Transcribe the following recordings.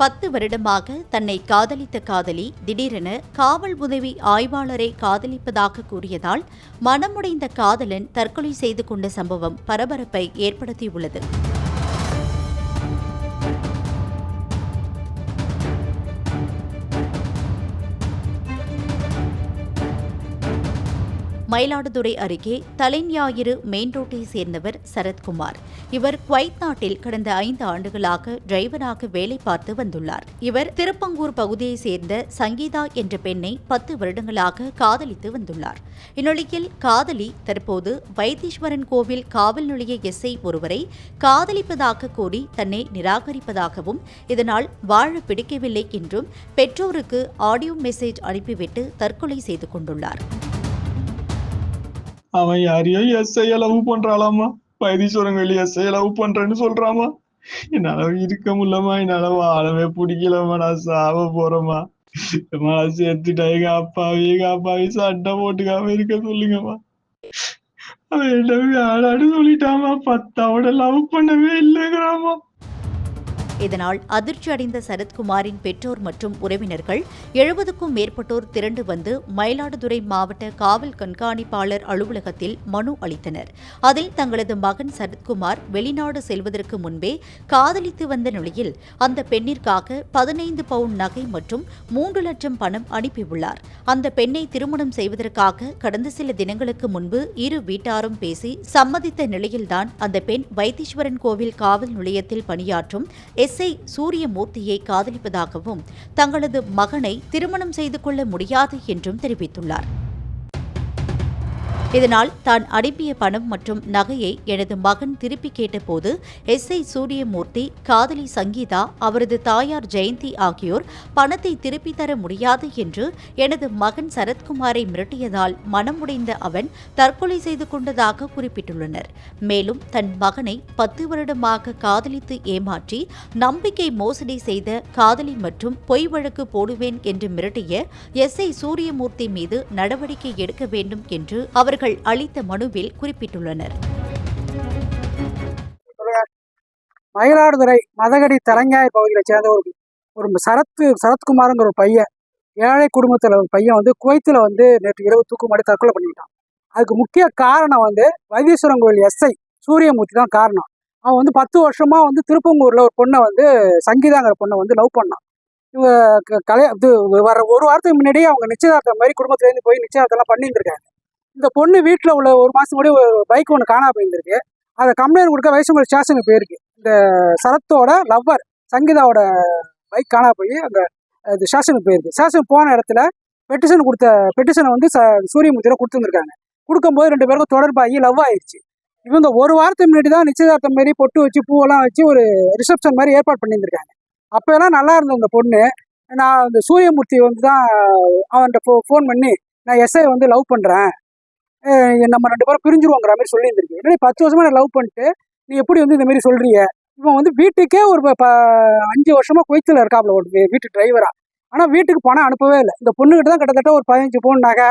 பத்து வருடமாக தன்னை காதலித்த காதலி திடீரென காவல் உதவி ஆய்வாளரை காதலிப்பதாக கூறியதால் மனமுடைந்த காதலன் தற்கொலை செய்து கொண்ட சம்பவம் பரபரப்பை ஏற்படுத்தியுள்ளது. மயிலாடுதுறை அருகே தலைஞாயிறு மெயின் ரோட்டை சேர்ந்தவர் சரத்குமார். இவர் குவைத் நாட்டில் கடந்த ஐந்து ஆண்டுகளாக டிரைவராக வேலை பார்த்து வந்துள்ளார். இவர் திருப்பங்கூர் பகுதியைச் சேர்ந்த சங்கீதா என்ற பெண்ணை பத்து வருடங்களாக காதலித்து வந்துள்ளார். இந்நிலையில் காதலி தற்போது வைத்தீஸ்வரன் கோவில் காவல் நிலைய எஸ்ஐ ஒருவரை காதலிப்பதாக கூறி தன்னை நிராகரிப்பதாகவும் இதனால் வாழ பிடிக்கவில்லை என்றும் பெற்றோருக்கு ஆடியோ மெசேஜ் அனுப்பிவிட்டு தற்கொலை செய்து கொண்டுள்ளார். அவன் யாரையோ எஸ்ஐய லவ் பண்றாளாமா? வைத்தீஸ்வரன் வெளி எஸ்ஐய லவ் பண்றேன்னு சொல்றாமா? என்னால இருக்க முடியலமா என்னால வாழவே பிடிக்கலமா நான் சாவ போறேம்மா. அம்மா, நான் செத்துட்டா எங்க எங்க சண்டை போட்டுக்காம இருக்க சொல்லுங்கம்மா. அவன் என்ன வேளாடு சொல்லிட்டாமா பத்தாவோட லவ் பண்ணவே இல்லைங்கிறாமா இதனால் அதிர்ச்சி அடைந்த சரத்குமாரின் பெற்றோர் மற்றும் உறவினர்கள் எழுபதுக்கும் மேற்பட்டோர் திரண்டு வந்து மயிலாடுதுறை மாவட்ட காவல் கண்காணிப்பாளர் அலுவலகத்தில் மனு அளித்தனர். அதில் தங்களது மகன் சரத்குமார் வெளிநாடு செல்வதற்கு முன்பே காதலித்து வந்த நிலையில் அந்த பெண்ணிற்காக பதினைந்து பவுண்ட் நகை மற்றும் மூன்று லட்சம் பணம் அனுப்பியுள்ளார். அந்த பெண்ணை திருமணம் செய்வதற்காக கடந்த சில தினங்களுக்கு முன்பு இரு வீட்டாரும் பேசி சம்மதித்த நிலையில்தான் அந்த பெண் வைத்தீஸ்வரன் கோவில் காவல் நிலையத்தில் பணியாற்றும் எஸ்ஐ சூரியமூர்த்தியை காதலிப்பதாகவும் தங்களது மகனை திருமணம் செய்து கொள்ள முடியாது என்றும் தெரிவித்துள்ளார். இதனால் தான் அனுப்பிய பணம் மற்றும் நகையை எனது மகன் திருப்பி கேட்டபோது எஸ்ஐ சூரியமூர்த்தி காதலி சங்கீதா அவரது தாயார் ஜெயந்தி ஆகியோர் பணத்தை திருப்பி தர முடியாது என்று எனது மகன் சரத்குமாரை மிரட்டியதால் மனமுடைந்த அவன் தற்கொலை செய்து கொண்டதாக குறிப்பிட்டுள்ளனர். மேலும் தன் மகனை பத்து வருடமாக காதலித்து ஏமாற்றி நம்பிக்கை மோசடி செய்த காதலி மற்றும் பொய் வழக்கு போடுவேன் என்று மிரட்டிய எஸ்ஐ சூரியமூர்த்தி மீது நடவடிக்கை எடுக்க வேண்டும் என்று அவர்கள் அளித்த மனுவில் குறிப்பிட்டுள்ளனர். மயிலாடுதுறை மதகடி தலைஞாய் பகுதியில் சேர்ந்த ஒரு ஒரு சரத்து சரத்குமாருங்கிற ஒரு பையன் ஏழை குடும்பத்தில் ஒரு பையன் வந்து குவைத்தில் வந்து நேற்று இரவு தூக்குமாடி தற்கொலை பண்ணிக்கிட்டான். அதுக்கு முக்கிய காரணம் வந்து வைத்தீஸ்வரன் கோயில் எஸ்ஐ சூரியமூர்த்தி தான் காரணம். அவன் வந்து பத்து வருஷமாக வந்து திருப்பங்கூரில் ஒரு பொண்ணை வந்து சங்கீதாங்கிற பொண்ணை வந்து லவ் பண்ணான். இவங்க க- இது வர ஒரு வாரத்துக்கு முன்னாடியே அவங்க நிச்சயதார்த்தம் மாதிரி குடும்பத்துலேருந்து போய் நிச்சயதார்த்தம்லாம் பண்ணியிருந்திருக்காங்க. இந்த பொண்ணு வீட்டில் உள்ள ஒரு மாதம் முன்னாடி ஒரு பைக் ஒன்று காணாம போயிருந்திருக்கு. அதை கம்ப்ளைண்ட் கொடுக்க வைசம்பல் ஸ்டேஷனுக்கு போயிருக்கு. இந்த சரத்தோட லவ்வர் சங்கீதாவோட பைக் காணா போய் அந்த இது ஸ்டேஷனுக்கு போயிருக்கு. ஸ்டேஷனுக்கு போன இடத்துல பெட்டிஷன் கொடுத்த பெட்டிஷனை வந்து ச சூரியமூர்த்தியில் கொடுத்துருந்துருக்காங்க. கொடுக்கும்போது ரெண்டு பேருக்கும் தொடர்பாகி லவ் ஆயிடுச்சு இவங்க ஒரு வாரத்துக்கு முன்னாடி தான் நிச்சயதார்த்தம் மாரி பொட்டு வச்சு பூவெல்லாம் வச்சு ஒரு ரிசப்ஷன் மாதிரி ஏற்பாடு பண்ணியிருந்திருக்காங்க. அப்போல்லாம் நல்லா இருந்த இந்த பொண்ணு. நான் இந்த சூரியமூர்த்தி வந்து தான் அவன்கிட்ட ஃபோ ஃபோன் பண்ணி நான் எஸ்ஐ வந்து லவ் பண்ணுறேன் நம்ம ரெண்டு பேரும் பிரிஞ்சிருவோங்கிற மாதிரி சொல்லியிருந்திருக்கு. என்னடி பத்து வருஷமா நான் லவ் பண்ணிட்டு நீ எப்படி வந்து இந்த மாதிரி இவன் வந்து வீட்டுக்கே ஒரு ப- ப- அஞ்சு வருஷமா குவைத்தில் இருக்காப்ல ஒரு வீட்டு டிரைவரா ஆனால் வீட்டுக்கு பணம் அனுப்பவே இல்லை. இந்த பொண்ணுகிட்ட தான் கிட்டத்தட்ட ஒரு பதினஞ்சு பவுன் நகை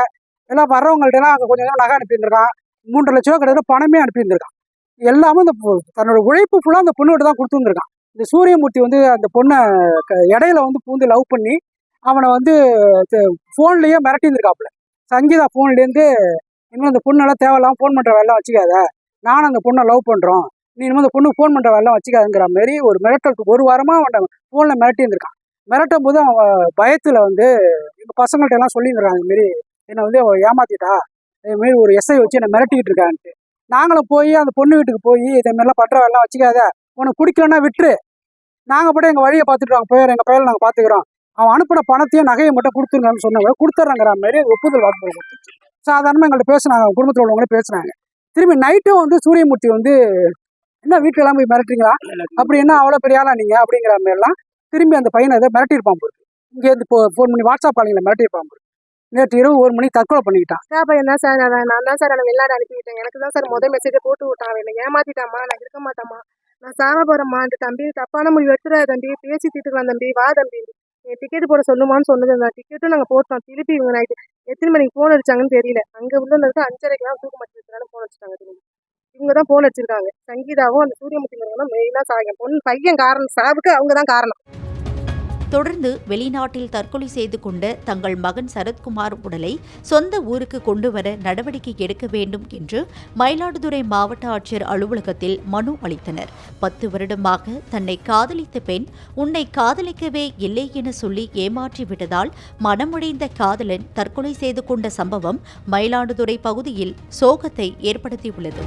எல்லாம் வர்றவங்கள்ட்டலாம் அங்கே கொஞ்சம் நகை அனுப்பியிருந்திருக்கான். மூன்றரை லட்ச ரூபா கிட்டத்தட்ட பணமே அனுப்பியிருந்திருக்கான். எல்லாமே இந்த பொ- தன்னோட உழைப்பு ஃபுல்லாக அந்த பொண்ணுகிட்ட தான் கொடுத்துருந்துருக்கான். இந்த சூரியமூர்த்தி வந்து அந்த பொண்ணை க- இடையில வந்து பூந்து லவ் பண்ணி அவனை வந்து ஃபோன்லேயே மிரட்டியிருந்திருக்காப்புல சங்கீதா ஃபோன்லேருந்து இனிமேல் அந்த பொண்ணெல்லாம் தேவையில்லாமல் ஃபோன் பண்ணுற வேலைலாம் வச்சுக்காத. நானும் அந்த பொண்ணை லவ் பண்ணுறோம் நீ இனிமேல் அந்த பொண்ணுக்கு ஃபோன் பண்ணுற வேலைலாம் வச்சுக்காதுங்கிற மாதிரி ஒரு மிரட்டலுக்கு ஒரு வாரமாக அவன் ஃபோனில் மிரட்டி இருந்திருக்கான். மிரட்டும் போது அவன் பயத்தில் வந்து எங்கள் பசங்கள்ட்ட எல்லாம் சொல்லியிருக்கான் இதுமாரி என்னை வந்து அவ ஏமாத்திட்டா. இது மாரி ஒரு எஸ்ஐ வச்சு என்னை மிரட்டிக்கிட்டு இருக்கான்ட்டு. நாங்களும் போய் அந்த பொண்ணு வீட்டுக்கு போய் இதேமாரிலாம் பண்ணுற வேலைலாம் வச்சுக்காத. உனக்கு பிடிக்கலன்னா விட்டுரு. நாங்கள் கூட எங்கள் வழியை பார்த்துட்டு வாங்க. போயிடுறோம் எங்கள் பையனை நாங்கள் பார்த்துக்குறோம். அவன் அனுப்பின பணத்தையும் நகையை மட்டும் கொடுத்துருங்கன்னு சொன்னவங்க கொடுத்துட்றாங்கிற மாதிரி ஒப்புதல் வாக்கு கொடுத்துச்சு. சாதாரணமாக எங்கள்கிட்ட பேசுனாங்க குடும்பத்தில் உள்ளவங்களே பேசுனாங்க திரும்பி நைட்டும் வந்து சூரியமூர்த்தி வந்து என்ன வீட்டிலலாம் எல்லாம் போய் மிரட்டுறீங்களா? அப்படி என்ன அவ்வளோ பெரிய ஆளா நீங்கள் அப்படிங்கிற மாதிரிலாம் திரும்பி அந்த பையனை அதை மிரட்டியிருப்பான் போல இங்கேருந்து இப்போ ஃபோன் பண்ணி வாட்ஸ்அப் காலிங்கில் மிரட்டியிருப்பான் போல நேற்று இரவு ஒரு மணிக்கு தற்கொலை பண்ணிக்கிட்டான். சார் பையன் தான் சார்? நான் நான் தான் சார் அவனை வெளிநாடு அனுப்பிவிட்டேன். எனக்கு தான் சார் முதல் மெசேஜை போட்டு விட்டான். அவன் ஏமாத்திட்டாமா நான் இருக்க மாட்டேம்மா. நான் சாக போகிறேம்மா அந்த தம்பி தப்பான முடிவு எடுத்துற தம்பி. பேசி தீட்டுக்கலாம் தம்பி. வா தம்பி. என் டிக்கெட் போட சொல்லுமான்னு சொன்னது அந்த டிக்கெட்டும் நாங்கள் போட்டோம். திருப்பி இவங்க நைட்டு எத்தனை மணிக்கு ஃபோன் அடிச்சாங்கன்னு தெரியல. அங்கே உள்ள இருந்தது அஞ்சரைக்கெல்லாம் தூக்க மாட்டேங்கிறதுனால ஃபோன் அடிச்சிட்டாங்க திரும்பி இவங்க தான் ஃபோன் அடிச்சிருக்காங்க. சங்கீதாவும் அந்த சூரியமுத்திங்கிறவங்க மெயினாக சாக பொண்ணு பையன் காரணம். சாவுக்கு அவங்க தான் காரணம். தொடர்ந்து வெளிநாட்டில் தற்கொலை செய்து கொண்ட தங்கள் மகன் சரத்குமார் உடலை சொந்த ஊருக்கு கொண்டு வர நடவடிக்கை எடுக்க வேண்டும் என்று மயிலாடுதுறை மாவட்ட ஆட்சியர் அலுவலகத்தில் மனு அளித்தனர். பத்து வருடமாக தன்னை காதலித்த பெண் உன்னை காதலிக்கவே இல்லை என சொல்லி ஏமாற்றி விட்டதால் மனமுடைந்த காதலன் தற்கொலை செய்து கொண்ட சம்பவம் மயிலாடுதுறை பகுதியில் சோகத்தை ஏற்படுத்தியுள்ளது.